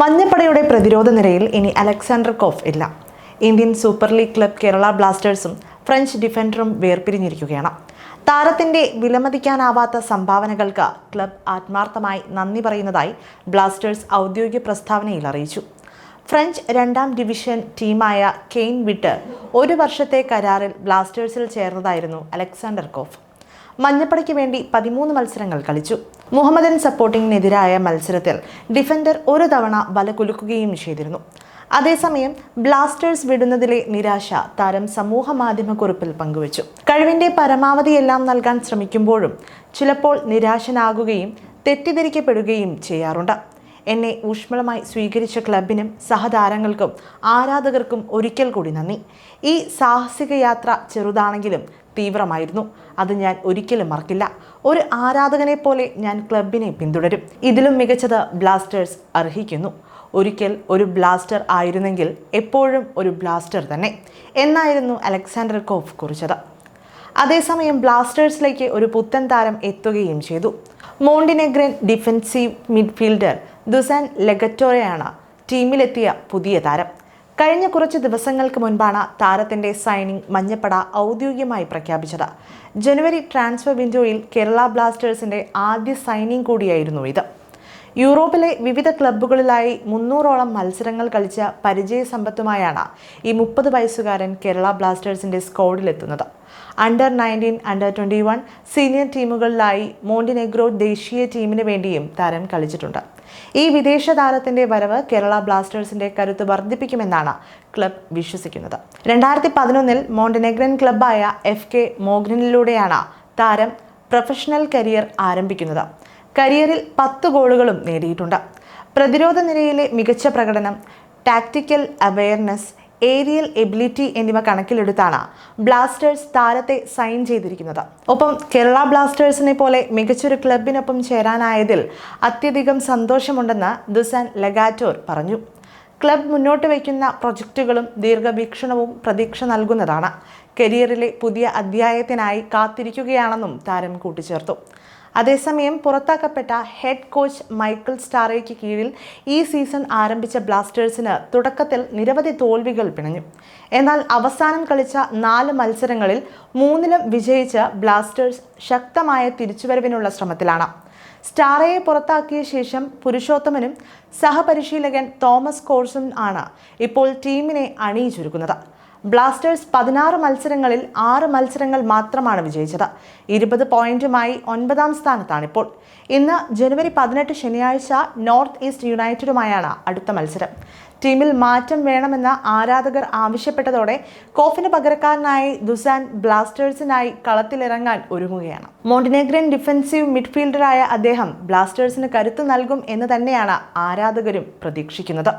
മഞ്ഞപ്പടയുടെ പ്രതിരോധ നിരയിൽ ഇനി അലക്സാണ്ടർ കോഫ് ഇല്ല. Indian super league club Kerala ബ്ലാസ്റ്റേഴ്സും French ഡിഫൻഡറും വേർപിരിഞ്ഞിരിക്കുകയാണ്. താരത്തിന്റെ വിലമതിക്കാനാവാത്ത സംഭാവനകൾക്ക് ക്ലബ് ആത്മാർത്ഥമായി നന്ദി പറയുന്നതായി ബ്ലാസ്റ്റേഴ്സ് ഔദ്യോഗിക പ്രസ്താവനയിൽ അറിയിച്ചു. ഫ്രഞ്ച് രണ്ടാം ഡിവിഷൻ ടീമായ കെയ്ൻ വിട്ട് ഒരു വർഷത്തെ കരാറിൽ ബ്ലാസ്റ്റേഴ്സിൽ ചേർന്നതായിരുന്നു അലക്സാണ്ടർ കോഫ്. മഞ്ഞപ്പടയ്ക്ക് വേണ്ടി പതിമൂന്ന് മത്സരങ്ങൾ കളിച്ചു. മുഹമ്മദൻ സപ്പോർട്ടിങ്ങിനെതിരായ മത്സരത്തിൽ ഡിഫൻഡർ ഒരു തവണ വല കുലുക്കുകയും ചെയ്തിരുന്നു. അതേസമയം ബ്ലാസ്റ്റേഴ്സ് വിടുന്നതിലെ നിരാശ താരം സമൂഹ മാധ്യമക്കുറിപ്പിൽ പങ്കുവച്ചു. കഴിവിന്റെ പരമാവധിയെല്ലാം നൽകാൻ ശ്രമിക്കുമ്പോഴും ചിലപ്പോൾ നിരാശനാകുകയും തെറ്റിദ്ധരിക്കപ്പെടുകയും ചെയ്യാറുണ്ട്. എന്നെ ഊഷ്മളമായി സ്വീകരിച്ച ക്ലബിനും സഹതാരങ്ങൾക്കും ആരാധകർക്കും ഒരിക്കൽ കൂടി നന്ദി. ഈ സാഹസിക യാത്ര ചെറുതാണെങ്കിലും തീവ്രമായിരുന്നു. അത് ഞാൻ ഒരിക്കലും മറക്കില്ല. ഒരു ആരാധകനെ പോലെ ഞാൻ ക്ലബിനെ പിന്തുടരും. ഇതിലും മികച്ചത് ബ്ലാസ്റ്റേഴ്സ് അർഹിക്കുന്നു. ഒരിക്കൽ ഒരു ബ്ലാസ്റ്റർ ആയിരുന്നെങ്കിൽ എപ്പോഴും ഒരു ബ്ലാസ്റ്റർ തന്നെ. എന്നായിരുന്നു അലക്സാണ്ടർ കോഫ് കുറിച്ചത്. അതേസമയം ബ്ലാസ്റ്റേഴ്സിലേക്ക് ഒരു പുത്തൻ താരം എത്തുകയും ചെയ്തു. മോണ്ടിനെഗ്രൻ ഡിഫൻസീവ് മിഡ്ഫീൽഡർ ദുസാൻ ലെഗറ്റോറയാണ് ടീമിലെത്തിയ പുതിയ താരം. കഴിഞ്ഞ കുറച്ച് ദിവസങ്ങൾക്ക് മുൻപാണ് താരത്തിന്റെ സൈനിങ് മഞ്ഞപ്പട ഔദ്യോഗികമായി പ്രഖ്യാപിച്ചത്. ജനുവരി ട്രാൻസ്ഫർ വിൻഡോയിൽ കേരള ബ്ലാസ്റ്റേഴ്സിന്റെ ആദ്യ സൈനിങ് കൂടിയായിരുന്നു ഇത്. യൂറോപ്പിലെ വിവിധ ക്ലബ്ബുകളിലായി മുന്നൂറോളം മത്സരങ്ങൾ കളിച്ച പരിചയ സമ്പത്തുമായാണ് ഈ മുപ്പത് വയസ്സുകാരൻ കേരള ബ്ലാസ്റ്റേഴ്സിന്റെ സ്കോഡിലെത്തുന്നത്. Under nineteen under twenty one senior ടീമുകളിലായി Montenegro ദേശീയ ടീമിന് വേണ്ടിയും താരം കളിച്ചിട്ടുണ്ട്. ഈ വിദേശ താരത്തിന്റെ വരവ് കേരള ബ്ലാസ്റ്റേഴ്സിന്റെ കരുത്ത് വർദ്ധിപ്പിക്കുമെന്നാണ് ക്ലബ് വിശ്വസിക്കുന്നത്. രണ്ടായിരത്തി പതിനൊന്നിൽ മോണ്ടിനെഗ്രൻ ക്ലബ്ബായ എഫ് കെ മോഗ്നിലൂടെയാണ് താരം പ്രൊഫഷണൽ കരിയർ ആരംഭിക്കുന്നത്. കരിയറിൽ പത്ത് ഗോളുകളും നേടിയിട്ടുണ്ട്. പ്രതിരോധ നിരയിലെ മികച്ച പ്രകടനം ടാക്ടിക്കൽ അവയർനെസ് ഏരിയൽ എബിലിറ്റി എന്നിവ കണക്കിലെടുത്താണ് ബ്ലാസ്റ്റേഴ്സ് താരത്തെ സൈൻ ചെയ്തിരിക്കുന്നത്. ഒപ്പം കേരള ബ്ലാസ്റ്റേഴ്സിനെ പോലെ മികച്ചൊരു ക്ലബിനൊപ്പം ചേരാനായതിൽ അത്യധികം സന്തോഷമുണ്ടെന്ന് ദുസാൻ ലഗാറ്റോർ പറഞ്ഞു. ക്ലബ് മുന്നോട്ട് വയ്ക്കുന്ന പ്രൊജക്റ്റുകളും ദീർഘവീക്ഷണവും പ്രതീക്ഷ നൽകുന്നതാണ്. കരിയറിലെ പുതിയ അധ്യായത്തിനായി കാത്തിരിക്കുകയാണെന്നും താരം കൂട്ടിച്ചേർത്തു. അതേസമയം പുറത്താക്കപ്പെട്ട ഹെഡ് കോച്ച് മൈക്കിൾ സ്റ്റാറയ്ക്ക് കീഴിൽ ഈ സീസൺ ആരംഭിച്ച ബ്ലാസ്റ്റേഴ്സിന് തുടക്കത്തിൽ നിരവധി തോൽവികൾ പിണഞ്ഞു. എന്നാൽ അവസാനം കളിച്ച നാല് മത്സരങ്ങളിൽ മൂന്നിലും വിജയിച്ച ബ്ലാസ്റ്റേഴ്സ് ശക്തമായ തിരിച്ചുവരവിനുള്ള ശ്രമത്തിലാണ്. സ്റ്റാറയെ പുറത്താക്കിയ ശേഷം പുരുഷോത്തമനും സഹപരിശീലകൻ തോമസ് കോഴ്സും ആണ് ഇപ്പോൾ ടീമിനെ അണിയിച്ചൊരുക്കുന്നത്. ബ്ലാസ്റ്റേഴ്സ് പതിനാറ് മത്സരങ്ങളിൽ ആറ് മത്സരങ്ങൾ മാത്രമാണ് വിജയിച്ചത്. ഇരുപത് പോയിന്റുമായി ഒൻപതാം സ്ഥാനത്താണിപ്പോൾ. ഇന്ന് ജനുവരി പതിനെട്ട് ശനിയാഴ്ച നോർത്ത് ഈസ്റ്റ് യുണൈറ്റഡുമായാണ് അടുത്ത മത്സരം. ടീമിൽ മാറ്റം വേണമെന്ന് ആരാധകർ ആവശ്യപ്പെട്ടതോടെ കോഫിന് പകരക്കാരനായി ദുസാൻ ബ്ലാസ്റ്റേഴ്സിനായി കളത്തിലിറങ്ങാൻ ഒരുങ്ങുകയാണ്. മോണ്ടിനെഗ്രൻ ഡിഫൻസീവ് മിഡ്ഫീൽഡറായ അദ്ദേഹം ബ്ലാസ്റ്റേഴ്സിന് കരുത്ത് നൽകും എന്ന് തന്നെയാണ് ആരാധകരും പ്രതീക്ഷിക്കുന്നത്.